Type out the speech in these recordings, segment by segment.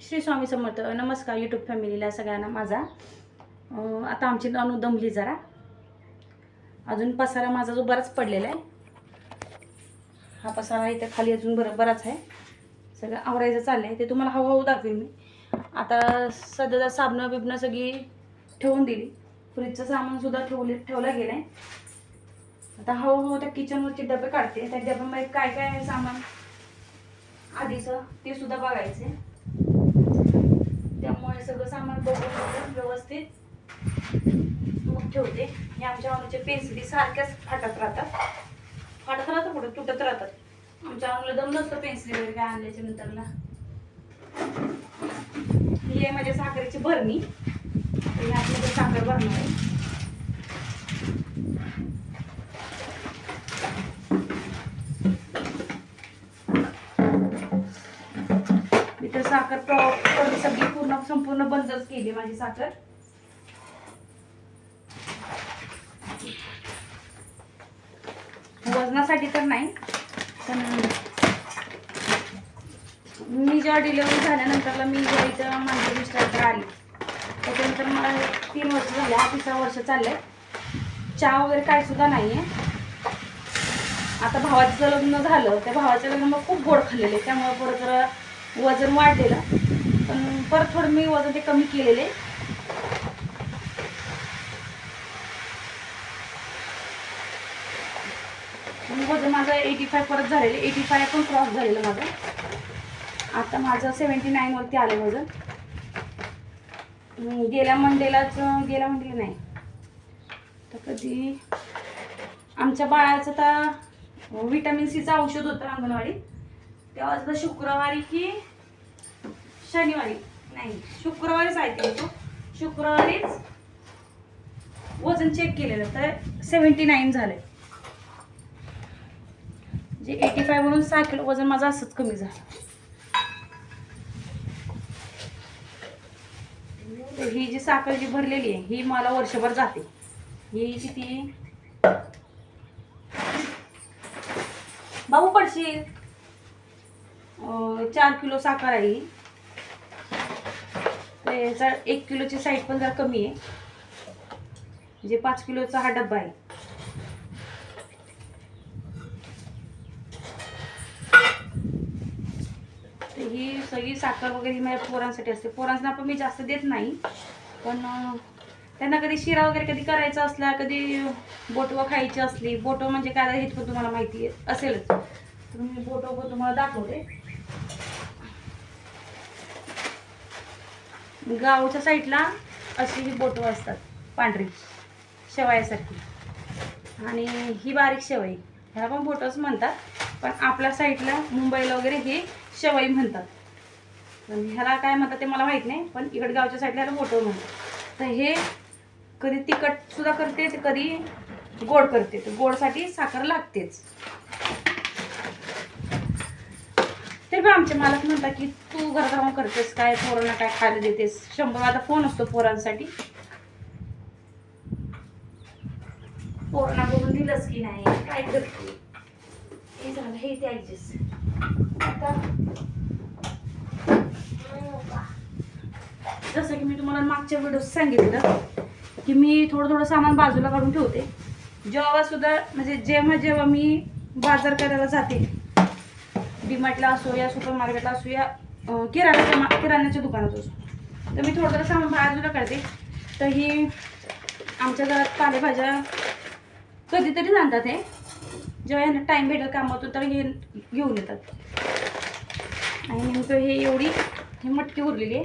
श्री स्वामी समर्थ नमस्कार यूट्यूब फॅमिलीला सगळ्यांना माझा. आता आमची अनु दमली जरा. अजून पसारा माझा जो बराच पडलेला आहे. हा पसारा इथे खाली अजून बरं बराच आहे. सगळं आवरायचं चाललं आहे ते तुम्हाला हळूहळू दाखवेन मी. आता सध्या साबणं बिबणं सगळी ठेवून दिली. फ्रीजचं सामानसुद्धा ठेवले ठेवलं गेलं आहे आता हळूहळू त्या किचनवरचे डबे काढते. त्या डब्यामध्ये काय काय आहे सामान? आधीचं ते सुद्धा बघायचं आहे त्यामुळे सगळं सामान बघून बघून व्यवस्थित मग ठेवते. हे आमच्या अनुच्या पेन्सिली सारख्याच फाटत राहतात. फाटत राहतात कुठं? तुटत राहतात. आमच्या अंगला दम नसतं पेन्सिली वगैरे काय आणल्याच्या नंतरला ही आहे माझ्या साखरेची भरणी आणि साखर भरणार आहे. साखर प्रॉपर सगळी पूर्ण संपूर्ण बंदच केली माझी साखर. वजनासाठी तर नाही पण मी जेव्हा डिलेवरी झाल्यानंतरला मी जेव्हा इथं माझ्या मिस्टरकडे आली त्याच्यानंतर मला तीन वर्ष झाले हा तिसरा वर्ष चाललंय. चहा वगैरे काय सुद्धा नाही आहे आता भावाचं लग्न झालं त्या भावाच्या लग्न मग खूप गोड खाल्लेले त्यामुळे परत जरा वजन वाढलेलं. पण परत थोडं मी वजन ते कमी केलेले वजन माझं एटी फाय परत झालेलं. एटी फाय पण क्रॉस झालेलं माझं. आता माझं सेवन्टी नाईनवरती आलं वजन. गेल्या मंडेलाच गेल्या मंडेला नाही. तर कधी आमच्या बाळाचं तर विटॅमिन सीचं औषध होतं अंगणवाडीत. तेव्हा सुद्धा शुक्रवारी की शनिवारी? नाही शुक्रवारीच आहे ते तो. शुक्रवारीच वजन चेक केलेलं तर सेवन्टी नाईन झालंय. जे एटी फाय म्हणून सहा किलो वजन माझं असंच कमी झालं. ही जी साखर जी भरलेली आहे ही मला वर्षभर जाते. ही किती? भाऊ पडशील. चार किलो साखर आहे ही. याचा एक किलोची साईज पण जरा कमी आहे. म्हणजे पाच किलोचा हा डब्बा आहे. ही सगळी साखर वगैरे माझ्या पोरांसाठी असते. पोरांना पण मी जास्त देत नाही. पण त्यांना कधी शिरा वगैरे कधी करायचा असला कधी बोटवं खायची असली बोटं म्हणजे काय हे पण तुम्हाला माहिती असेलच. तर मी बोटं तुम्हाला दाखवते. गावच्या साईडला अशी ही बोटं असतात पांढरी शेवायासारखी. आणि ही बारीक शेवई. ह्याला पण बोटच म्हणतात पण आपल्या साईडला मुंबईला वगैरे हे शेवई म्हणतात. पण ह्याला काय म्हणतात ते मला माहीत नाही पण इकडे गावच्या साईडला ह्याला बोटं म्हणतात. तर हे कधी तिखटसुद्धा करते तर कधी गोड करते. तर गोडसाठी साखर लागतेच. पण आमचे मालक म्हणतात की तू राहून करतेस काय पोरांना काय खायला देतेस? शंभर आता फोन असतो पोरांसाठी. पोरांना बघून दिलंच की नाही? काय करते? हे झालं हे ते ऍडजस्ट आता जसं की मी तुम्हाला मागच्या व्हिडिओ सांगितलं की मी थोडं थोडं सामान बाजूला काढून ठेवते. जेव्हा सुद्धा म्हणजे जेव्हा जेव्हा मी बाजार करायला जाते डीमार्टला असो या सुपर मार्केटला असो या अं, किराण्याच्या मा- किराण्याच्या दुकानात असो. तर मी थोडं थोडं सामान बाजूला काढते. तर ही आमच्या घरात पालेभाज्या कधीतरी आणतात हे. जेव्हा यांना टाईम भेटेल कामातून तर हे घेऊन येतात. आणि नेमकं हे एवढी ही मटकी उरलेली आहे.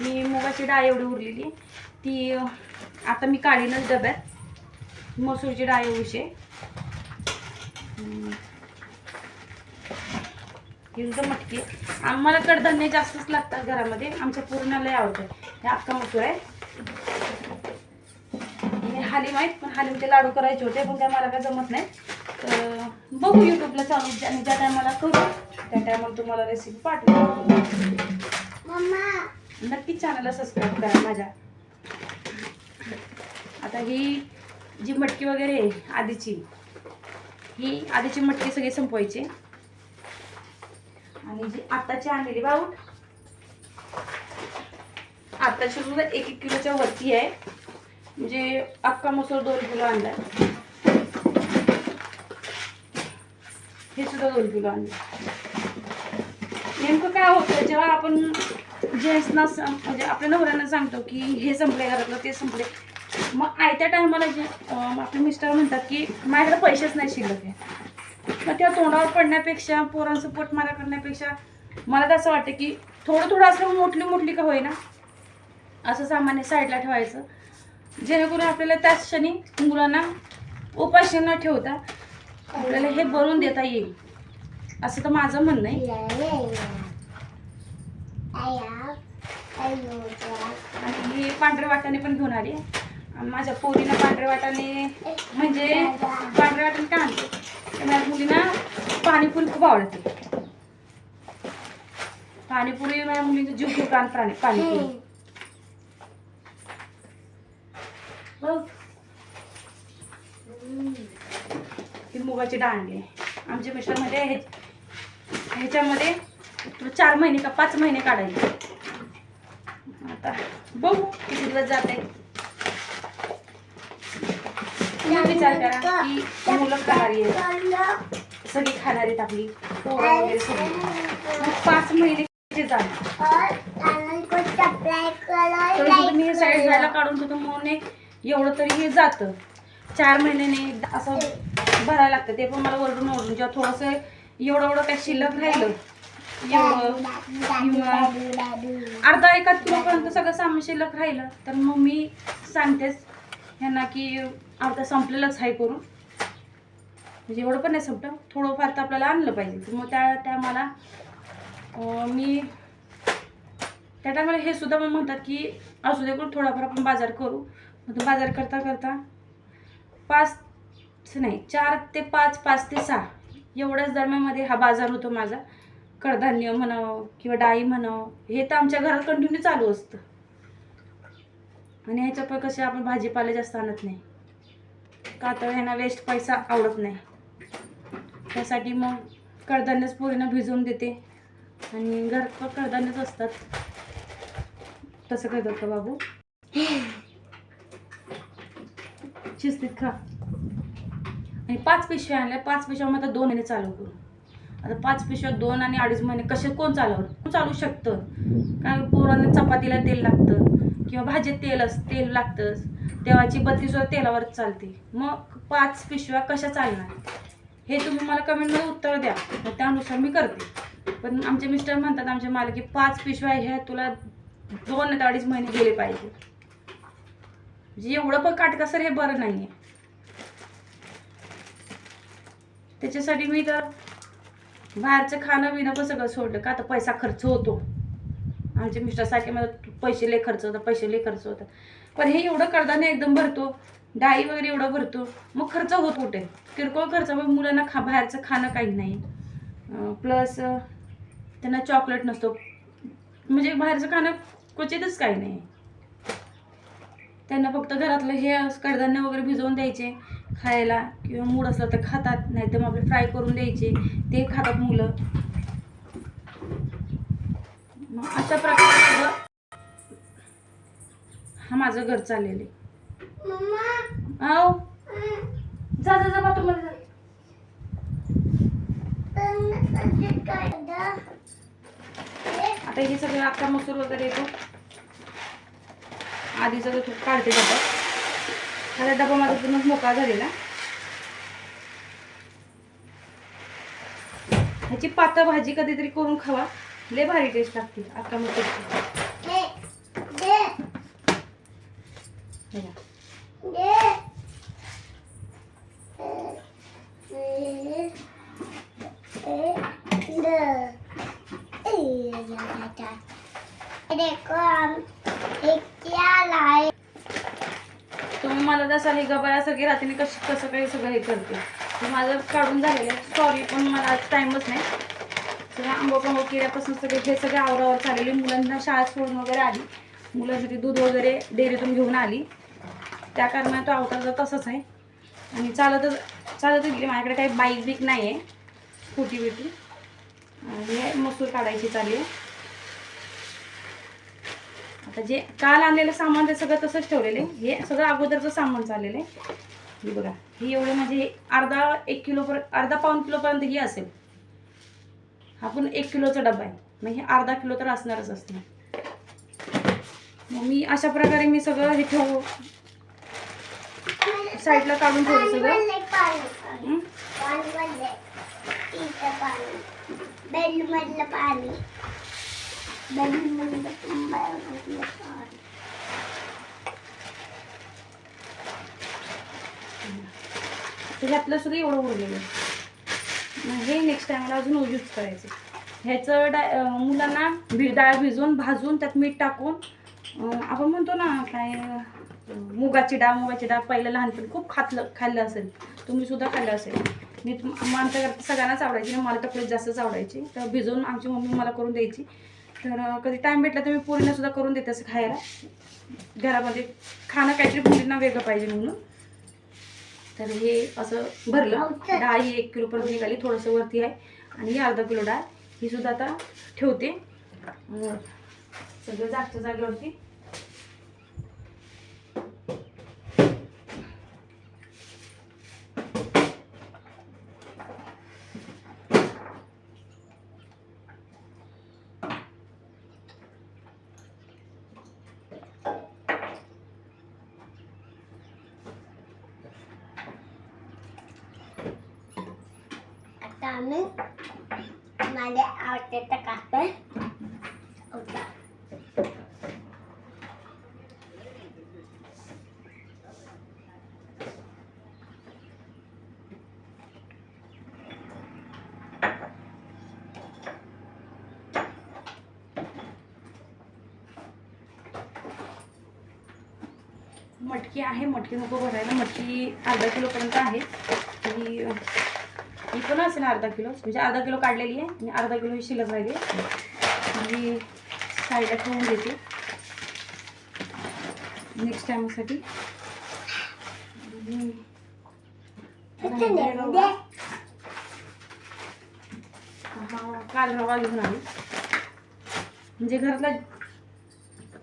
मी मुगाची डाळ एवढी उरलेली आहे. ती आता मी काढीनच डब्यात. मसूरची डाळ एवढीशी ही सुद्धा मटकी. आम्हाला कडधान्य जास्तच लागतात घरामध्ये. आमच्या पूर्ण लय आवडतं हे अख्खा मसूर आहे. हे हालीम आहेत पण हालीमचे लाडू करायचे होते पण काय मला काय जमत नाही. तर बघू यूट्यूबला चालू ज्या ज्या टायमाला करू त्या टायमाला तुम्हाला रेसिपी पाठवू नक्कीच चॅनलला सबस्क्राईब करा माझ्या. आता ही जी मटकी वगैरे आहे आधीची ही आधीची मटकी सगळी संपवायची. आणि जी आताची आणलेली बाऊट आताची सुद्धा एक एक किलोच्या वरती आहे. म्हणजे अख्खा मसूर दोन किलो आणला हे सुद्धा दोन किलो आणलं नेमकं काय होतं जेव्हा आपण जेंट्सना म्हणजे आपल्या नवऱ्यांना सांगतो की हे संपले घरातलं ते संपले मग आयत्या टायमाला जे आपले मिस्टर म्हणतात की माझ्याकडे पैसेच नाही शिल्लक आहे मग त्या तोंडावर पडण्यापेक्षा पोरांचं पोट मारा करण्यापेक्षा मला तर असं वाटतं की थोडं थोडं असं मोठली मोठली का होईना असं सामान्य साईडला ठेवायचं जेणेकरून आपल्याला त्याच क्षणी मुलांना उपाशी न ठेवता आपल्याला हे बनवून देता येईल असं तर माझं म्हणणं आहे आणि ही पांढऱ्या वाटाणे पण घेऊन आली माझ्या पोरीनं पांढऱ्या वाटाने म्हणजे पांढऱ्या वाटाने काय आणते? माझ्या मुलींना पाणीपुरी खूप आवडते. पाणीपुरी माझ्या मुलीचं जीव खूप प्राण प्राणी पाणीपुरी. बघ. ही मुगाची डाळ आमच्या आहे. मध्ये हे ह्याच्यामध्ये तुला चार महिने का पाच महिने काढायचे. आता बघू किती दिवस जाते. तुम्ही विचार करा की मुलं खाणारी आहेत. सगळी खाणार आहेत आपली. पोरं वगैरे सगळी. मग पाच महिने तुम्ही हे साईड जायला काढून ठेवतो म्हणून एक एवढं तरी हे जातं. चार महिन्याने एकदा असं भरायला लागतं. ते पण मला वरडून ओरडून जेव्हा थोडंसं एवढं एवढं काय शिल्लक राहिलं एवढं किंवा अर्धा एकाच किलोपर्यंत सगळं सामान शिल्लक राहिलं. तर मग मी सांगतेच ह्यांना की अर्धा संपलेलंच आहे करून. म्हणजे एवढं पण नाही संपलं. थोडंफार तर आपल्याला आणलं पाहिजे. तर मग त्या टायमाला मी त्या टायमाला हे सुद्धा मग म्हणतात की असू दे पण थोडाफार आपण बाजार करू. मग तो बाजार करता करता पाच नाही चार ते पाच पाच ते सहा एवढ्याच दरम्यानमध्ये हा बाजार होतो माझा. कडधान्य म्हणावं किंवा डाळी म्हणावं हे तर आमच्या घरात कंटिन्यू चालू असतं. आणि ह्याच्या पण कसे आपण भाजीपाले जास्त आणत नाही. का तर ह्यांना वेस्ट पैसा आवडत नाही. त्यासाठी मग कडधान्यच पोरींना भिजवून देते. आणि घर पण कडधान्यच असतात. तसं करतात का बाबू? शिस्तीत खा. आणि पाच पिशव्या आणल्या. पाच पिशव्यामध्ये दोन महिने चालू करू. आता पाच पिशव्या दोन आणि अडीच महिने कसे कोण चालवत? चालू शकतं? कारण पोरांना चपातीला तेल लागतं. किंवा भाजीत तेल अस तेल लागतंच तेव्हाची बत्ती सुद्धा तेलावरच चालते. मग पाच पिशव्या कशा चालणार? हे तुम्ही मला कमेंटमध्ये उत्तर द्या. मग त्यानुसार मी करते. पण आमचे मिस्टर म्हणतात आमचे मालक की पाच पिशव्या ह्या तुला दोन ते अडीच महिने गेले पाहिजे. म्हणजे एवढं पण काटकसर हे बरं नाही आहे त्याच्यासाठी मी तर बाहेरचं खाणं पिणं पण सगळं सोडलं का आता पैसा खर्च होतो. आमचे मिस्टर सारखे म्हणतात पैसे लय खर्च होतात पैसे लय खर्च होतात पण हे एवढं कडधान्य एकदम भरतो डाळी वगैरे एवढं भरतो मग खर्च होत कुठे? किरकोळ खर्च मग मुलांना खा बाहेरचं खाणं काही नाही. प्लस त्यांना चॉकलेट नसतो. म्हणजे बाहेरचं खाणं क्वचितच काही नाही. त्यांना फक्त घरातलं हे कडधान्य वगैरे भिजवून द्यायचे खायला किंवा मूड असलं तर खातात नाही तर मग आपले फ्राय करून द्यायचे. ते खातात मुलं. मग अशा प्रकारे हा माझं घर चाललेलं आहे. आओ जा जा जा बाथरूममध्ये जा. आता हे सगळं अख्खा मसूर वगैरे येतो. आधी सगळं तूप काढते जातात आता डबा माझा पूर्ण मोकळा झालेला. ह्याची पातळ भाजी कधीतरी करून खावा. लय भारी टेस्ट लागते. घ्या. तुम्ही मला जसं हे गबाळ्यासारखी रात्री कशी कसं काही सगळं हे करते. माझं काढून झालेलं आहे. सॉरी पण मला आज टाईमच नाही. सगळं आंबो केल्यापासून सगळे हे सगळे आवरावर चाललेले. मुलांना शाळा सोडून वगैरे आली. मुलांसाठी दूध वगैरे डेअरीतून घेऊन आली. त्या कारणाने तो अवतार तसंच आहे. आणि चालतच चालतच गेली. माझ्याकडे काही बाईक बीक नाही आहे स्कूटी बिटी. हे मसूर काढायची चालली आहे. आता जे काल आणलेलं सामान ते सगळं तसंच ठेवलेलं आहे. हे सगळं अगोदरचं सामान चाललेलं आहे. हे बघा. हे एवढं म्हणजे हे अर्धा एक किलोपर्यंत अर्धा पाऊन किलोपर्यंत हे असेल. हा पण एक किलोचा डबा आहे. मग हे अर्धा किलो तर असणारच असणार. मग मी अशा प्रकारे मी सगळं हे ठेवू साईडला काढून ठेवलं सगळं. पाणी त्याच्यातलं सुद्धा एवढं उरलेलं हे नेक्स्ट टाइमला अजून यूज करायचे. ह्याचं डाय मुलांना भि डाळ भिजवून भाजून त्यात मीठ टाकून आपण म्हणतो ना काय मुगाची डाळ मुगाची डाळ पहिलं लहानपणी खूप खातलं खाल्लं असेल तुम्ही सुद्धा खाल्लं असेल. मी तुम- आमच्या घरात सगळ्यांनाच आवडायची आणि मला टपलेट जास्तच आवडायची. तर भिजवून आमची मम्मी मला करून द्यायची. तर कधी टाईम भेटला तर मी पोरींना सुद्धा करून देते असं खायला. घरामध्ये खाणं काहीतरी मुलींना वेगळं पाहिजे म्हणून. तर हे असं भरलं. डाळ ही एक किलो पर्यंत निघाली थोडंसं वरती आहे. आणि ही अर्धा किलो डाळ ही सुद्धा आता ठेवते. सगळं जागच्या जागेवरती. आम्ही माझ्या आवडत्याचा कापड होता मटकी आहे. मटकी नको भरायला. मटकी अर्धा किलोपर्यंत आहे. आणि ही पण असेल अर्धा किलो. म्हणजे अर्धा किलो काढलेली आहे आणि अर्धा किलो ही शिल्लक राहिली ही साईडला ठेवून देते. नेक्स्ट टाईमसाठी हा काल रवा घेऊन आली. म्हणजे घरातला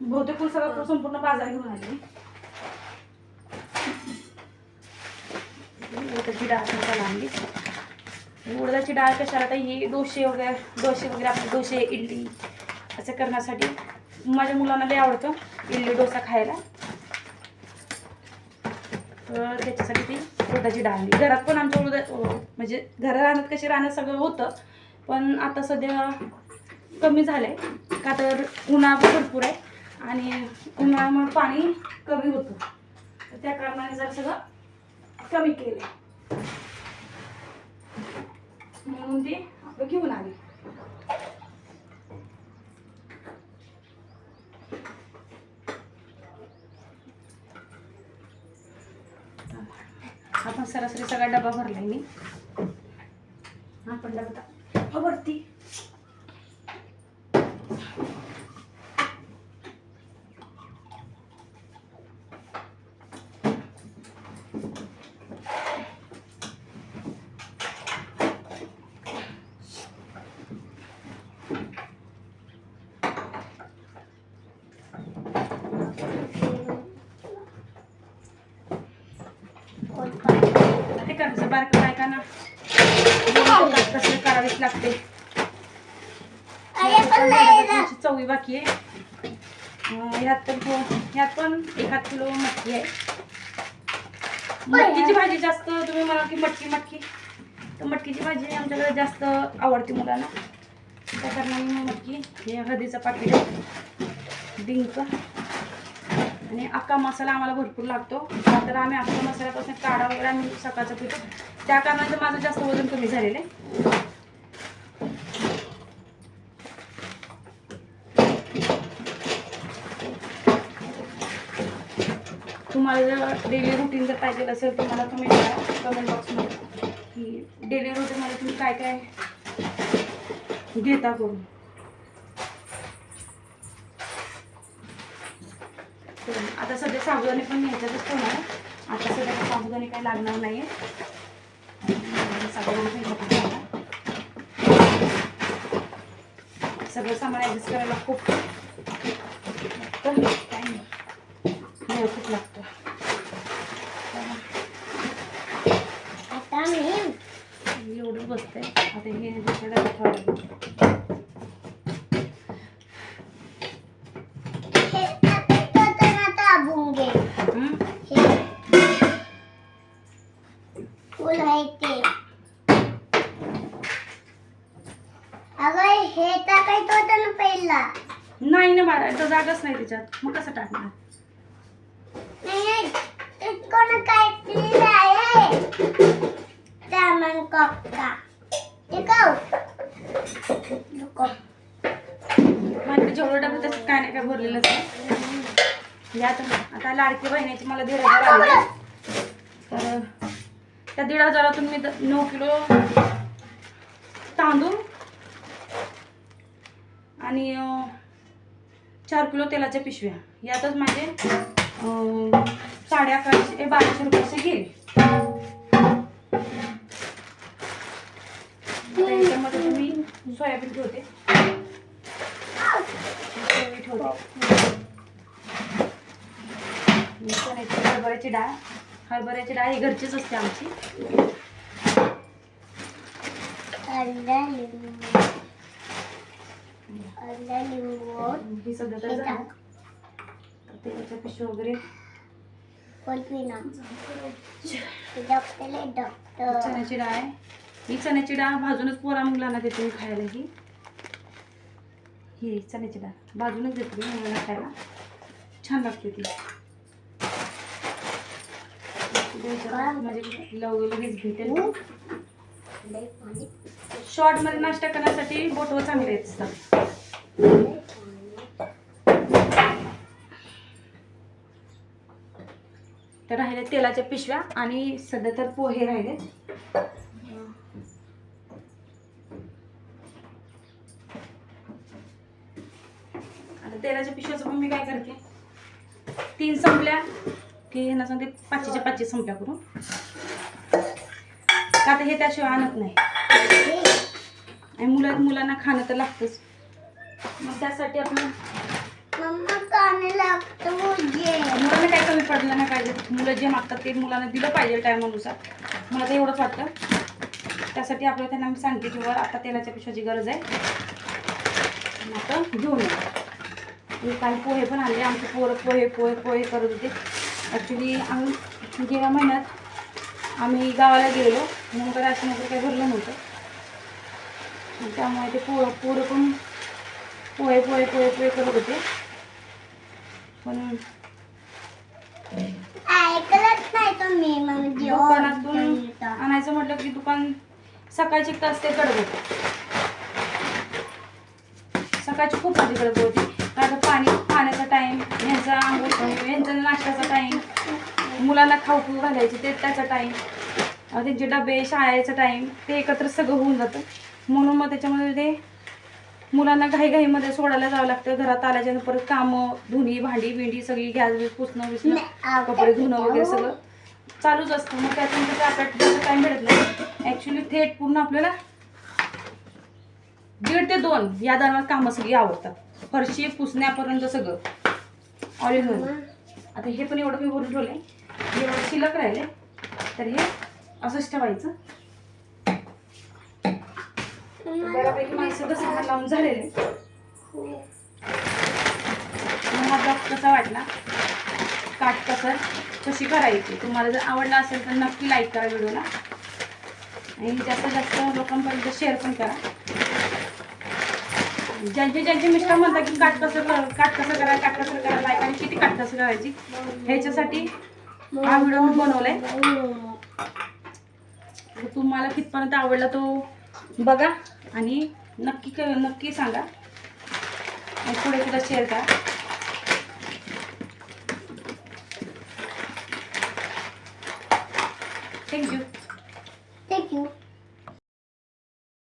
बहुतेक सगळं संपूर्ण बाजार घेऊन आली. डाळ कशाला आणली उडदाची डाळ कशाला तर ही डोसे वगैरे डोसे वगैरे आपले डोसे इडली असं करण्यासाठी माझ्या मुलांना लई आवडतं इडली डोसा खायला. तर त्याच्यासाठी ती उडदाची डाळ आणली घरात पण आमच्या उडदा म्हणजे घरात राहण्यात कशी राहणं सगळं होतं पण आता सध्या कमी झालं आहे का तर उन्हाळा पण भरपूर आहे आणि उन्हाळ्यामुळे पाणी कमी होतं. तर त्या कारणाने जर सगळं कमी केलं म्हणून ते आपलं घेऊन आले. आपण सरासरी सगळा डबा भरलाय मी आपण डबा वरती ते करायचं बारकं बायकांना. कसं करावीच लागते. चवळी बाकी आहे. ह्यात तर ह्यात पण एखाद किलो मटकी आहे. मटकीची भाजी जास्त तुम्ही म्हणाल की मटकी मटकी. तर मटकीची भाजी आमच्याकडे जास्त आवडते मुलांना. त्या कारणाने मटकी हे हळदीचं पाकिट डिंक. आणि अख्खा मसाला आम्हाला भरपूर लागतो. तर आम्ही अख्खा मसाल्यापासून काढा वगैरे आम्ही सकाळचं पितो त्या कारणाने माझं जास्त वजन कमी झालेलं आहे. तुम्हाला जर डेली रुटीन जर पाहिजे असेल तर मला तुम्ही कमेंट बॉक्समध्ये की डेली रुटीनमध्ये तुम्ही काय काय घेता करून. आता सध्या साबुदाणे पण ह्याच्यातच ठेवणार आहे. आता सध्या साबुदाणे काही लागणार नाही आहे साबुदाणे. सगळं सामान ॲडजस्ट करायला खूप वेळ खूप लागतो. आता मी एवढंच बसते. आता हे ठेवायला फुल आहे ते अगं हे टाकायचं होतं ना पहिला. नाही ना बाळा तर जागाच नाही त्याच्यात मग कसं टाकणार? नाही नाही ते कोण काय लिहिलं आहे. ते जेवढं डबे त्याच्यात काय नाही काय भरलेलंच आहे या आता आता लाडकी बहिणीची मला हजार आले तर त्या दीड हजारातून मी नऊ किलो तांदूळ आणि चार किलो तेलाच्या पिशव्या. यातच माझे साडे अकराशे बाराशे रुपयाचे गेले आता याच्यामध्ये तुम्ही सोयाबीन ठेवते. ठेवते. हरभऱ्याची डाळ. हरभऱ्याची डाळ ही घरचीच असते आमची. ही सध्या तर झालं. टाक. तेलाच्या पिशवी वगैरे. चण्याची डाळ आहे. ही चण्याची डाळ भाजूनच पोरा मुलांना देते मी खायला ही. ही चण्याची डाळ. भाजूनच देते मी मुलांना खायला. छान लागते ती. म्हणजे लव लगेच भेटेल लय शॉर्टमध्ये नाश्ता करण्यासाठी बोटवर चांगले असतात तर राहिले तेलाच्या पिशव्या आणि सध्या तर पोहे राहिले. आता तेलाच्या पिशव्याचं पण मी काय करते? तीन संपल्या. की ह्यांना सांगते पाचशेच्या पाचशे संपल्या करून. का आता हे त्याशिवाय आणत नाही. आणि मुलं मुलांना खाणं तर लागतंच. मग त्यासाठी आपण मुझे मुलांना काही कमी पडलं नाही पाहिजे. मुलं जे मागतात ते मुलांना दिलं पाहिजे टायमानुसार. मला तर एवढंच वाटतं. त्यासाठी आपल्याला त्यांना मी सांगते की बरं आता तेलाच्या पिशवाची गरज आहे आता घेऊन या. काही पोहे पण आणले. आमचे पोरं पोहे पोहे पोहे करत होते. ॲक्च्युली आम्ही गेल्या महिन्यात आम्ही गावाला म्हणून काही राशन वगैरे काही भरलं नव्हतं. त्यामुळे ते पोरं पोरं पण पोहे पोहे पोहे पोहे करत होते. पण दुकानातून आणायचं म्हटलं की दुकान सकाळची तास ते गडबड सकाळची खूप माझी गडबड होती. कारण पाणी पाण्याचा टाईम यांचा आंघोळ यांचा नाश्त्याचा टाईम मुलांना खाऊ खाऊ घालायचे ते त्याचा टाईम त्यांचे डबे शाळेचा टाईम ते एकत्र सगळं होऊन जातं. म्हणून मग त्याच्यामध्ये ते मुलांना घाईघाईमध्ये सोडायला जावं लागतं. घरात आल्याच्या परत कामं धुणी भांडी बिंडी सगळी गॅस बीस पुसणं विसणं कपडे धुणं वगैरे सगळं चालूच असतं. मग त्यातून ते आपल्याला टाईम भेटत नाही. ॲक्च्युली थेट पूर्ण आपल्याला दीड ते दोन या दरम्यान कामं सगळी आवडतात. फरशी पुसण्यापर्यंत सगळं. ऑल इन वन आता हे पण एवढं मी भरून ठेवले हे शिल्लक राहिले तर हे असंच ठेवायचं. बऱ्यापैकी माणसं कसं लावून झालेले. ब्लॉग कसा वाटला? काटकसर कशी करायची? तुम्हाला जर आवडला असेल तर नक्की लाईक करा व्हिडिओला. आणि जास्तीत जास्त लोकांपर्यंत शेअर पण करा. ज्यांचे ज्यांचे मिस्टर म्हणतात की काटकसर कर काटकसर करा काटकसर करा लायक आणि किती काटकसर करायची? ह्याच्यासाठी हा व्हिडिओ मी बनवलाय. तुम्हाला कितपर्यंत आवडला तो बघा आणि नक्की क- नक्की सांगा. आणि पुढे सुद्धा शेअर करा.